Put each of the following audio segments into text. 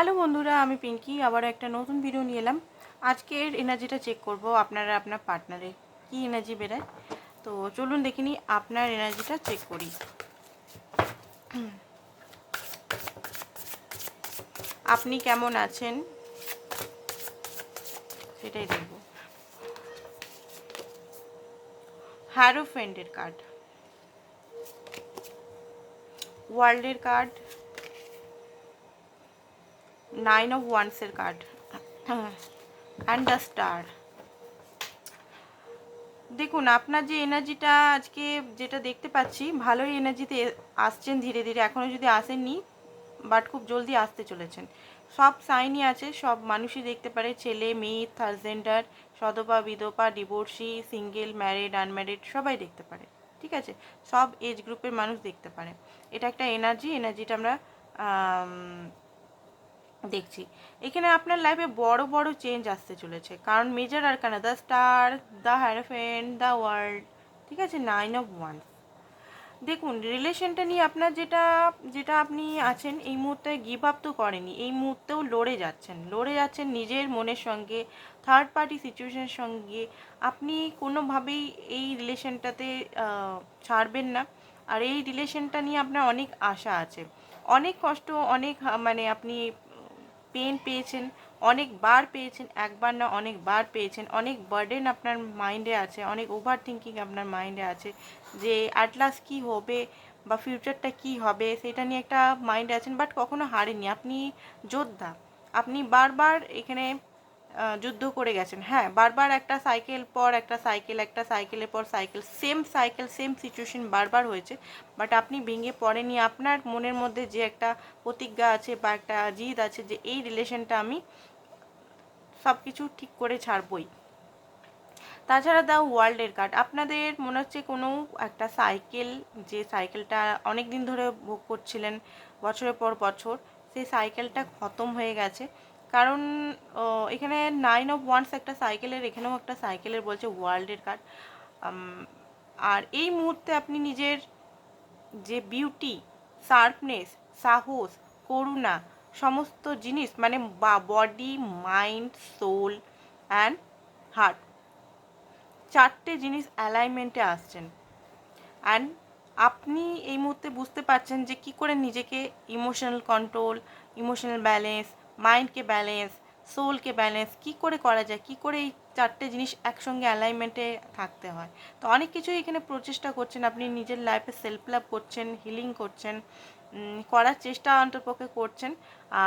Hello বন্ধুরা, আমি পিঙ্কি আবার একটা নতুন ভিডিও নিয়ে এলাম। আজকের এনার্জিটা চেক করব আপনারা আপনার পার্টনারে কি এনার্জি বেরোয়। তো চলুন দেখে নিই আপনার এনার্জিটা চেক করি। আপনি কেমন আছেন? সেটাই দেখব। হ্যারো ফ্রেন্ডের কার্ড ওয়ার্ল্ডের কার্ড নাইন অফ ওয়ান্সের কার্ড অ্যান্ড দ্য স্টার দেখুন আপনার যে এনার্জিটা আজকে যেটা দেখতে পাচ্ছি ভালোই এনার্জিতে আসছেন ধীরে ধীরে এখনও যদি আসেননি বাট খুব জলদি আসতে চলেছেন। সব সাইনই আছে সব মানুষই দেখতে পারে ছেলে মেয়ে থার্সজেন্ডার সদপা বিধবা ডিভোর্সি সিঙ্গেল ম্যারিড আনম্যারিড সবাই দেখতে পারে ঠিক আছে? সব এজ গ্রুপের মানুষ দেখতে পারে। এটা একটা এনার্জি এনার্জিটা আমরা আম, দেখছি। এখানে আপনার লাইফে বড় বড় চেঞ্জ আসতে চলেছে। কারণ মেজর আর কেন the star the Hierophant the world ঠিক আছে? নাইন অফ ওয়ান দেখুন রিলেশনটা নিয়ে আপনার যেটা যেটা আপনি আছেন, এই মুহূর্তে গিভ আপ তো করেনি এই মুহূর্তেও লড়ে যাচ্ছেন। লড়ে যাচ্ছেন নিজের মনের সঙ্গে থার্ড পার্টি সিচুয়েশনের সঙ্গে। আপনি কোনোভাবেই এই রিলেশনটাতে ছাড়বেন না। আর এই রিলেশনটা নিয়ে আপনার অনেক আশা আছে। অনেক কষ্ট, অনেক মানে আপনি পেন পেয়েছেন অনেকবার পেয়েছেন, একবার না অনেকবার পেয়েছেন, অনেক বার্ডেন আপনার মাইন্ডে আছে, অনেক ওভার থিঙ্কিং আপনার মাইন্ডে আছে যে অ্যাটলাস কি হবে বা ফিউচারটা কি হবে, সেটা নিয়ে একটা মাইন্ডে আছেন বাট কখনো হারেনি আপনি যোদ্ধা, আপনি বারবার এখানে যুদ্ধ করে গেছেন। হ্যাঁ বারবার একটা সাইকেল পর একটা সাইকেল একটা সাইকেলের পর cycle same cycle same situation বারবার হয়েছে। বাট আপনি ভেঙে পড়েনি আপনার মনের মধ্যে যে একটা প্রতিজ্ঞা আছে বা একটা জিদ আছে যে এই রিলেশনটা আমি সব কিছু ঠিক করে ছাড়বই। তাছাড়া দ্য ওয়ার্ল্ডের কার্ড আপনাদের মনে হচ্ছে কোনো একটা সাইকেল যে সাইকেলটা অনেক দিন ধরে ভোগ করছিলেন, বছরের পর বছর, সেই সাইকেলটা খতম হয়ে গেছে। কারণ এখানে নাইন অফ ওয়ান্স একটা সাইকেলের এখানেও একটা সাইকেলের বলছে ওয়ার্ল্ডের কার্ড আর এই মুহূর্তে আপনি নিজের যে বিউটি শার্পনেস সাহস, করুণা, সমস্ত জিনিস মানে বা body mind soul and heart চারটে জিনিস অ্যালাইনমেন্টে আসছেন। অ্যান্ড আপনি এই মুহূর্তে বুঝতে পারছেন যে কি করে নিজেকে ইমোশনাল কন্ট্রোল ইমোশনাল ব্যালেন্স মাইন্ডকে ব্যালেন্স সোলকে ব্যালেন্স কি করে করা যায়, কি করে এই চারটে জিনিস একসঙ্গে অ্যালাইনমেন্টে থাকতে হয়। তো অনেক কিছুই এখানে প্রচেষ্টা করছেন, আপনি নিজের লাইফে সেলফ লাভ করছেন হিলিং করছেন করার চেষ্টা অন্তপক্ষে করছেন,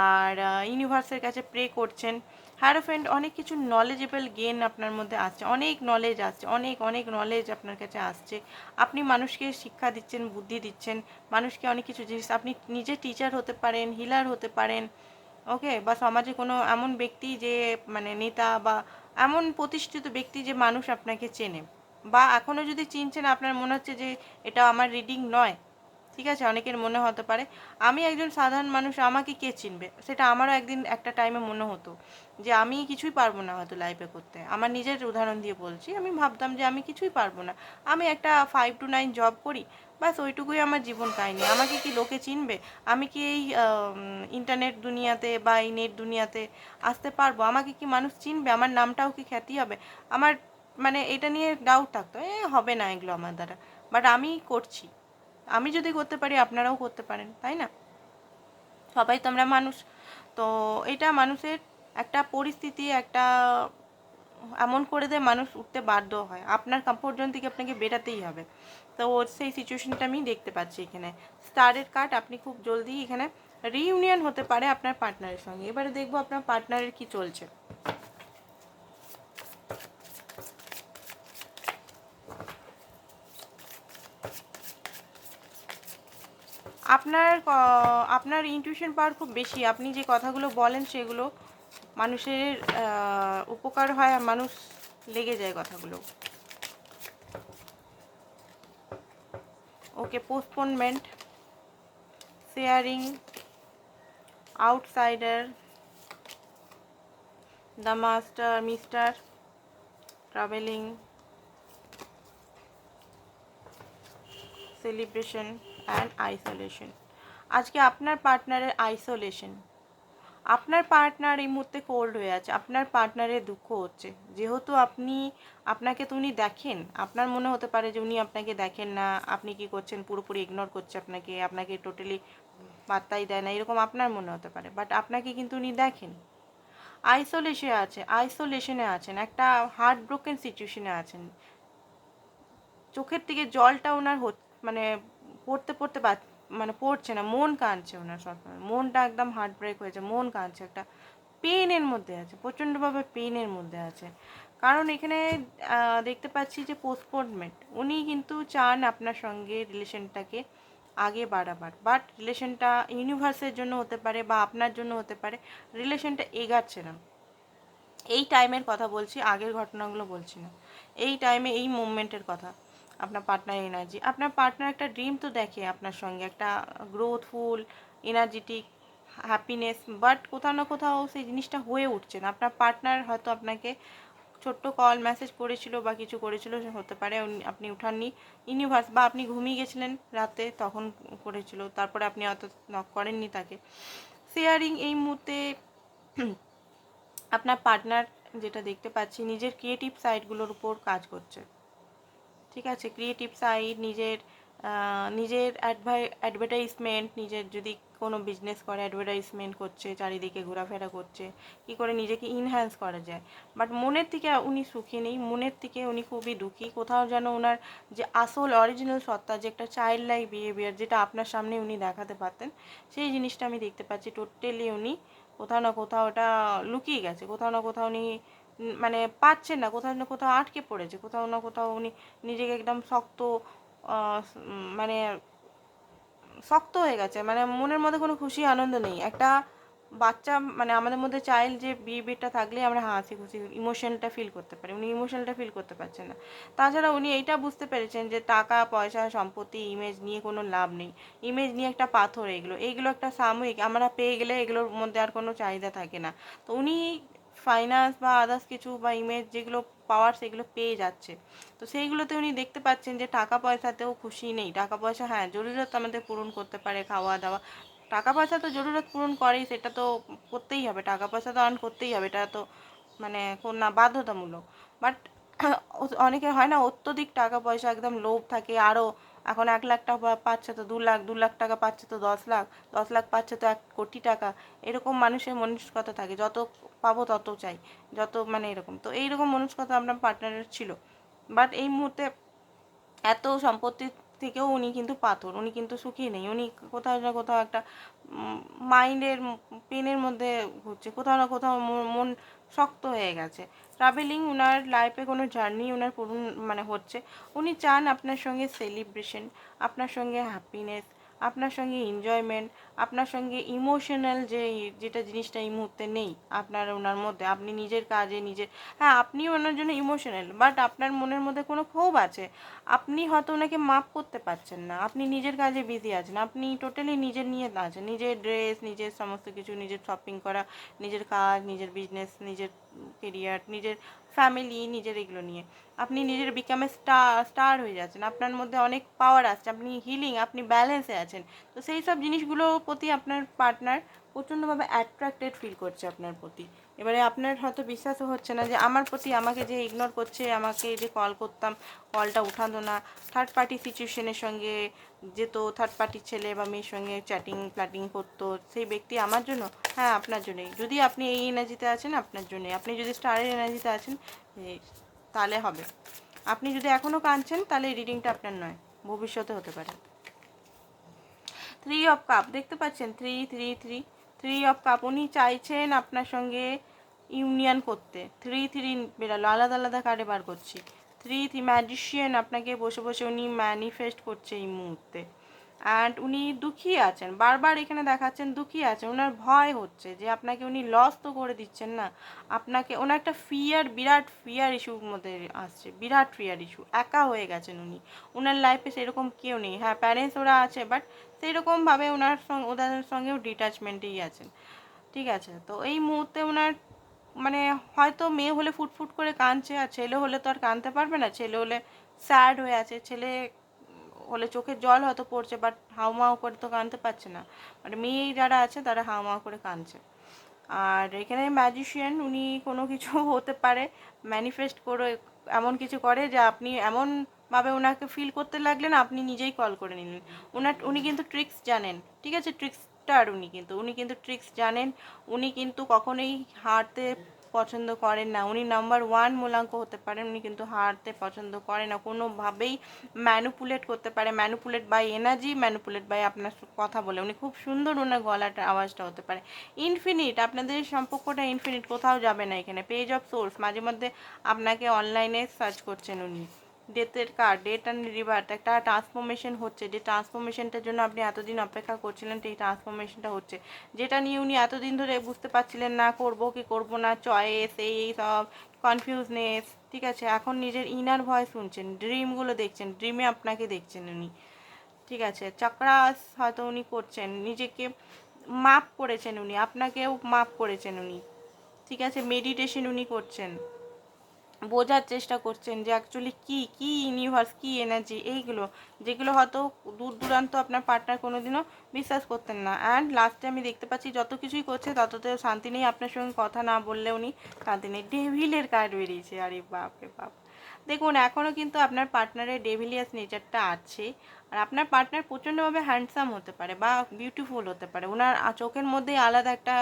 আর ইউনিভার্সের কাছে প্রে করছেন। হ্যারো ফ্রেন্ড অনেক কিছু নলেজেবল গেন আপনার মধ্যে আসছে, অনেক নলেজ আসছে, অনেক অনেক নলেজ আপনার কাছে আসছে। আপনি মানুষকে শিক্ষা দিচ্ছেন, বুদ্ধি দিচ্ছেন, মানুষকে অনেক কিছু জিনিস, আপনি নিজে টিচার হতে পারেন হিলার হতে পারেন ওকে, বা সমাজে কোনো এমন ব্যক্তি যে মানে নেতা বা এমন প্রতিষ্ঠিত ব্যক্তি যে মানুষ আপনাকে চেনে? বা এখনও যদি চিনছেন, আপনার মনে হচ্ছে যে, এটা আমার রিডিং নয় ঠিক আছে? অনেকের মনে হতে পারে। আমি একজন সাধারণ মানুষ, আমাকে কে চিনবে? সেটা আমারও একদিন একটা টাইমে মনে হতো যে আমি কিছুই পারব না হয়তো লাইফে করতে। আমার নিজের উদাহরণ দিয়ে বলছি, আমি ভাবতাম যে আমি কিছুই পারব না। আমি একটা ফাইভ টু নাইন জব করি, ব্যাস ওইটুকুই আমার জীবন কাহিনী। আমাকে কি লোকে চিনবে? আমি কি এই ইন্টারনেট দুনিয়াতে বা এই নেট দুনিয়াতে আসতে পারব? আমাকে কি মানুষ চিনবে? আমার নামটাও কি খ্যাতি হবে? আমার মানে এটা নিয়ে ডাউট থাকতো। এ, হবে না এগুলো আমার দ্বারা। বাট আমি করছি। আমি যদি করতে পারি, আপনারাও করতে পারেন, তাই না? সবাই তো আমরা মানুষ। তো এটা মানুষের একটা পরিস্থিতি, একটা এমন করে দেয় মানুষ উঠতে বাধ্য হয়। আপনার কমফোর্ট জোন থেকে আপনাকে বেরাতেই হবে। তো ওর সেই সিচুয়েশনটা আমি দেখতে পাচ্ছি এখানে। স্টারের কার্ড আপনি খুব জলদি এখানে রিইউনিয়ন হতে পারে আপনার পার্টনারের সঙ্গে। এবারে দেখব আপনার পার্টনারের কি চলছে। আপনার আপনার ইনটিউশন পাওয়ার খুব বেশি। আপনি যে কথাগুলো বলেন সেগুলো মানুষের উপকার হয় আর মানুষ লেগে যায় কথাগুলো। Okay postponement sharing outsider the master mister travelling celebration and isolation আজকে আপনার পার্টনারের আইসোলেশন আপনার পার্টনার এই মুহূর্তে কোল্ড হয়ে আছে, আপনার পার্টনারের দুঃখ হচ্ছে। যেহেতু আপনি, আপনাকে তো উনি দেখেন, আপনার মনে হতে পারে যে উনি আপনাকে দেখেন না, আপনি কি করছেন, পুরোপুরি ইগনোর করছে আপনাকে আপনাকে টোটালি পাত্তাই দেয় না, এরকম আপনার মনে হতে পারে বাট আপনাকে কিন্তু উনি দেখেন। আইসোলেশনে আছে আইসোলেশনে আছেন, একটা হার্ট ব্রোকেন সিচুয়েশনে আছেন। চোখের থেকে জলটা ওনার মানে পড়তে পড়তে মানে পড়ছে না, মন কাঁদছে ওনার সবসময়। মনটা একদম হার্ট ব্রেক হয়েছে, মন কাঁদছে, একটা পেনের মধ্যে আছে, প্রচণ্ডভাবে পেনের মধ্যে আছে। কারণ এখানে দেখতে পাচ্ছি যে পোস্টপোনমেন্ট উনি কিন্তু চান আপনার সঙ্গে রিলেশনটাকে আগে বাড়াবার। বাট রিলেশনটা ইউনিভার্সের জন্য হতে পারে বা আপনার জন্য হতে পারে রিলেশনটা এগাচ্ছে না। এই টাইমের কথা বলছি, আগের ঘটনাগুলো বলছি না। এই টাইমে এই মুভমেন্টের কথা। আপনার পার্টনার এনার্জি আপনার পার্টনার একটা ড্রিম তো দেখে আপনার সঙ্গে, একটা গ্রোথফুল এনার্জেটিক হ্যাপিনেস বাট কোথাও না কোথাও সেই জিনিসটা হয়ে উঠছে না। আপনার পার্টনার হয়তো আপনাকে ছোট্ট কল মেসেজ করেছিল বা কিছু করেছিল হতে পারে আপনি উঠাননি ইউনিভার্স বা আপনি ঘুমিয়ে গেছিলেন রাতে, তখন করেছিল, তারপরে আপনি অত নক করেননি তাকে। শেয়ারিং এই মুহূর্তে আপনার পার্টনার যেটা দেখতে পাচ্ছি, নিজের ক্রিয়েটিভ সাইডগুলোর উপর কাজ করছে। ঠিক আছে ক্রিয়েটিভ সাইড নিজের নিজের অ্যাডভাই অ্যাডভার্টাইজমেন্ট নিজের যদি কোনো বিজনেস করে অ্যাডভার্টাইজমেন্ট করছে, চারিদিকে ঘোরাফেরা করছে, কি করে নিজেকে ইনহ্যান্স করা যায়? বাট মনের থেকে উনি সুখী নেই, মনের থেকে উনি খুবই দুঃখী। কোথাও যেন ওনার যে আসল অরিজিনাল সত্তা, যে একটা চাইল্ড লাইক বিহেভিয়ার যেটা আপনার সামনে উনি দেখাতে পারতেন, সেই জিনিসটা আমি দেখতে পাচ্ছি টোটালি উনি কোথাও না কোথাও ওটা লুকিয়ে গেছে। কোথাও না কোথাও উনি মানে পাচ্ছেন না, কোথাও না কোথাও আটকে পড়েছে, কোথাও না কোথাও উনি নিজেকে একদম শক্ত মানে শক্ত হয়ে গেছে মানে মনের মধ্যে কোনো খুশি, আনন্দ নেই। একটা বাচ্চা মানে আমাদের মধ্যে চাইল্ড যে বিহেভিয়ারটা থাকলে আমরা হাসি খুশি ইমোশনটা ফিল করতে পারি, উনি ইমোশনটা ফিল করতে পারছেন না। তাছাড়া উনি এইটা বুঝতে পেরেছেন যে টাকা, পয়সা, সম্পত্তি ইমেজ নিয়ে কোনো লাভ নেই। ইমেজ নিয়ে একটা পাথর, এগুলো এইগুলো একটা সাময়িক, আমরা পেয়ে গেলে এগুলোর মধ্যে আর কোনো চাহিদা থাকে না। তো উনি ফাইন্যান্স বা আদার্স কিছু বা ইমেজ যেগুলো পাওয়ার সেগুলো পেয়ে যাচ্ছে। তো সেইগুলোতে উনি দেখতে পাচ্ছেন যে টাকা পয়সাতেও খুশি নেই। টাকা পয়সা হ্যাঁ জরুরত আমাদের পূরণ করতে পারে খাওয়া দাওয়া। টাকা পয়সা তো জরুরত পূরণ করেই, সেটা তো করতেই হবে। টাকা পয়সা তো আর্ন করতেই হবে, এটা তো মানে না, বাধ্যতামূলক। বাট অনেকে হয় না, অত্যধিক টাকা পয়সা একদম লোভ থাকে। আরও এখন এক লাখ টাকা পাচ্ছে তো দু লাখ দু লাখ টাকা পাচ্ছে তো দশ লাখ দশ লাখ পাচ্ছে তো এক কোটি টাকা। এরকম মানুষের মনস্কতা থাকে। যত পাবো তত চাই, যত মানে এরকম। তো এইরকম মনস্কতা আপনার পার্টনারের ছিল। বাট এই মুহূর্তে এত সম্পত্তি থেকেও উনি কিন্তু পাথর, উনি কিন্তু সুখী নেই। উনি কোথাও না কোথাও একটা মাইন্ডের পেনের মধ্যে ঘুরছে। কোথাও না কোথাও মন- শক্ত হয়ে গেছে। ট্রাভেলিং ওনার লাইফে কোনো জার্নি ওনার পূরণ মানে হচ্ছে। উনি চান আপনার সঙ্গে সেলিব্রেশন আপনার সঙ্গে হ্যাপিনেস আপনার সঙ্গে এনজয়মেন্ট আপনার সঙ্গে ইমোশনাল যে যেটা জিনিসটা এই মুহূর্তে নেই, আপনার ওনার মধ্যে, আপনি নিজের কাজে, নিজের হ্যাঁ আপনিও ওনার জন্য ইমোশনাল বাট আপনার মনের মধ্যে কোনো ক্ষোভ আছে, আপনি হয়তো ওনাকে মাপ করতে পারছেন না, আপনি নিজের কাজে বিজি আছেন, আপনি টোটালি নিজের নিয়ে আছেন, নিজের ড্রেস নিজের সমস্ত কিছু, নিজের শপিং করা, নিজের কাজ, নিজের বিজনেস নিজের কেরিয়ার নিজের ফ্যামিলি নিজের এগুলো নিয়ে। আপনি নিজের বিকামে স্টার স্টার হয়ে যাচ্ছেন, আপনার মধ্যে অনেক পাওয়ার আসছে, আপনি হিলিং আপনি ব্যালেন্সে আছেন, তো সেই সব জিনিসগুলোর প্রতি আপনার পার্টনার প্রচণ্ডভাবে অ্যাট্রাক্টেড ফিল করছে আপনার প্রতি। এবারে আপনার হয়তো বিশ্বাসও হচ্ছে না যে আমার প্রতি আমাকে যে ইগনোর করছে, আমাকে যে কল করতাম কলটা উঠাতো না। থার্ড পার্টি সিচুয়েশনের সঙ্গে যেত থার্ড পার্টির ছেলে বা মেয়ের সঙ্গে চ্যাটিং প্ল্যাটিং করতো, সেই ব্যক্তি আমার জন্য? হ্যাঁ আপনার জন্যই। যদি আপনি এই এনার্জিতে আছেন, আপনার জন্যই। আপনি যদি স্টারের এনার্জিতে আছেন তাহলে হবে। আপনি যদি এখনও কাঁদছেন, তাহলে রিডিংটা আপনার নয়। ভবিষ্যতে হতে পারে। থ্রি অফ কাপ দেখতে পাচ্ছেন? Three three three three of cup উনি চাইছেন আপনার সঙ্গে ইউনিয়ন করতে। থ্রি থ্রি বেরালো, আলাদা আলাদা কার্ডে বার করছি। থ্রি থ্রি ম্যাজিশিয়ান আপনাকে বসে বসে উনি ম্যানিফেস্ট করছে এই মুহূর্তে। অ্যান্ড উনি দুঃখী আছেন। বারবার এখানে দেখাচ্ছেন দুঃখী আছেন। ওনার ভয় হচ্ছে যে আপনাকে উনি লস তো করে দিচ্ছেন না। আপনাকে ওনার একটা ফিয়ার বিরাট ফিয়ার ইস্যুর মধ্যে আসছে। বিরাট ফিয়ার ইস্যু একা হয়ে গেছেন উনি। ওনার লাইফে সেরকম কেউ নেই। হ্যাঁ প্যারেন্টস ওরা আছে বাট সেইরকমভাবে ওনার সঙ্গে ওদের সঙ্গেও ডিট্যাচমেন্টেই আছেন। ঠিক আছে? তো এই মুহূর্তে ওনার মানে হয়তো মেয়ে হলে ফুটফুট করে কাঁদছে, আর ছেলে হলে তো আর কাঁদতে পারবে না। ছেলে হলে স্যাড হয়ে আছে। ছেলে হলে চোখের জল হয়তো পড়ছে বাট হাউমাউ করে তো কাঁদতে পারছে না। মানে মেয়ে যারা আছে, তারা হাউমাউ করে কাঁদছে আর এখানে ম্যাজিশিয়ান উনি কোনো কিছু হতে পারে ম্যানিফেস্ট করে এমন কিছু করে যে আপনি এমনভাবে ওনাকে ফিল করতে লাগলেন, আপনি নিজেই কল করে নিলেন। ওনার উনি কিন্তু ট্রিক্স জানেন, ঠিক আছে? ট্রিক্সটার উনি কিন্তু উনি কিন্তু ট্রিক্স জানেন। উনি কিন্তু কখনোই হারতে পছন্দ করেন না। উনি নাম্বার ওয়ান মূলাঙ্ক হতে পারেন, উনি কিন্তু হারতে পছন্দ করে না। কোনোভাবেই ম্যানুপুলেট করতে পারে manipulate by energy manipulate by আপনার কথা বলে। উনি খুব সুন্দর ওনার গলাটা, আওয়াজটা হতে পারে। ইনফিনিট আপনাদের সম্পর্কটা ইনফিনিট কোথাও যাবে না এখানে। পেজ অফ সোর্স মাঝে মধ্যে আপনাকে অনলাইনে সার্চ করছেন উনি। ডেথের কার্ড ডেট অ্যান্ড রিভার্ট একটা ট্রান্সফরমেশন হচ্ছে। যে ট্রান্সফরমেশনটার জন্য আপনি এতদিন অপেক্ষা করছিলেন, সেই ট্রান্সফরমেশনটা হচ্ছে। যেটা নিয়ে উনি এতদিন ধরে বুঝতে পারছিলেন না, করব কি করব না চয়েস এই এই সব কনফিউজনেস ঠিক আছে? এখন নিজের ইনার ভয় শুনছেন ড্রিমগুলো দেখছেন ড্রিমে আপনাকে দেখছেন উনি। ঠিক আছে? চক্রাস হয়তো উনি করছেন, নিজেকে মাপ করেছেন উনি, আপনাকেও মাপ করেছেন উনি। ঠিক আছে? মেডিটেশন উনি করছেন। বোঝার চেষ্টা করছেন যে অ্যাকচুয়ালি কী কী ইউনিভার্স কী এনার্জি এইগুলো, যেগুলো হয়তো দূর দূরান্ত আপনার পার্টনার কোনোদিনও বিশ্বাস করতেন না। অ্যান্ড লাস্টে আমি দেখতে পাচ্ছি যত কিছুই করছে তততেও শান্তি নেই আপনার সঙ্গে কথা না বললে উনি শান্তি নেই। ডেভিলের কার্ড বেরিয়েছে? আরে বাপ রে বাপ। দেখুন এখনও কিন্তু আপনার পার্টনারের ডেভিলিয়াস নেচারটা আছে। আর আপনার পার্টনার প্রচণ্ডভাবে হ্যান্ডসাম হতে পারে বা বিউটিফুল হতে পারে। ওনার চোখের মধ্যেই আলাদা একটা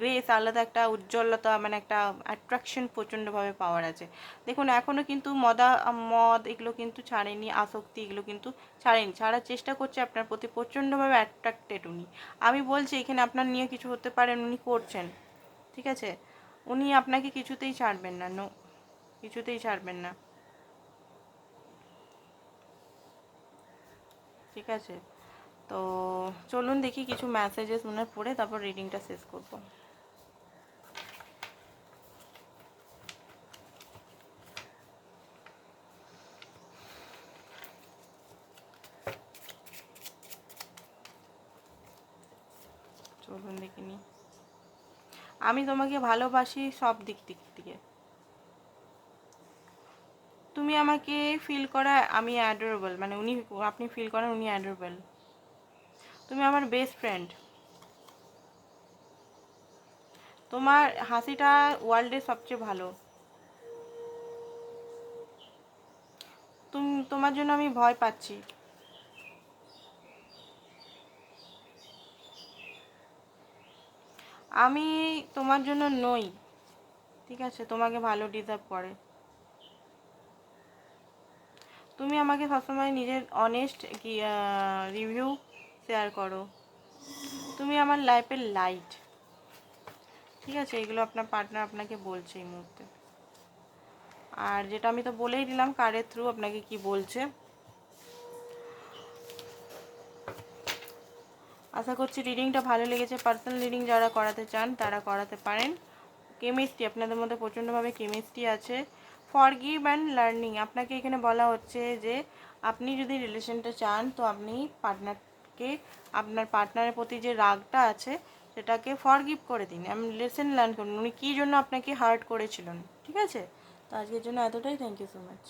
গ্রেস, আলাদা একটা উজ্জ্বলতা মানে একটা অ্যাট্রাকশন প্রচণ্ডভাবে পাওয়ার আছে। দেখুন এখনও কিন্তু মদা, মদ এগুলো কিন্তু ছাড়েনি, আসক্তি এগুলো কিন্তু ছাড়েনি। ছাড়ার চেষ্টা করছে, আপনার প্রতি প্রচণ্ডভাবে অ্যাট্রাক্টেড উনি। আমি বলছি, এখানে আপনার নিয়ে কিছু হতে পারেন উনি করছেন। ঠিক আছে? উনি আপনাকে কিছুতেই ছাড়বেন না নো কিছুতেই ছাড়বেন না। ঠিক আছে? তো চলুন দেখি কিছু মেসেজেস ওনার পড়ে, তারপর রিডিংটা শেষ করব। চলুন দেখিনি আমি তোমাকে ভালোবাসি সব দিক দিক থেকে তুমি আমাকে ফিল করা আমি অ্যাডোরেবল মানে উনি আপনি ফিল করেন উনি অ্যাডোরেবল তুমি আমার বেস্ট ফ্রেন্ড তোমার হাসিটা ওয়ার্ল্ডে সবচেয়ে ভালো। তুমি, তোমার জন্য আমি ভয় পাচ্ছি। আমি তোমার জন্য নই, ঠিক আছে? তোমাকে ভালো ডিজার্ভ করে। তুমি আমাকে সবসময় নিজের অনেস্ট রিভিউ শেয়ার করো। তুমি আমার লাইফের লাইট ঠিক আছে, এগুলো আপনার পার্টনার আপনাকে বলছে এই মুহূর্তে। আর যেটা আমি তো বলেই দিলাম কারের থ্রু আপনাকে কি বলছে। আশা করছি রিডিংটা ভালো লেগেছে। পার্সোনাল রিডিং যারা করাতে চান, তারা করাতে পারেন। কেমিস্ট্রি আপনাদের মধ্যে প্রচণ্ডভাবে কেমিস্ট্রি আছে। ফরগিভ অ্যান্ড লার্নিং আপনাকে এখানে বলা হচ্ছে যে, আপনি যদি রিলেশনটা চান, তো আপনি পার্টনারকে আপনার পার্টনারের প্রতি যে রাগটা আছে, সেটাকে ফরগিভ করে দিন। আমি লেসেন লার্ন করুন। উনি কী জন্য আপনাকে হার্ট করেছিলেন? ঠিক আছে? তো আজকের জন্য এতটাই। Thank you so much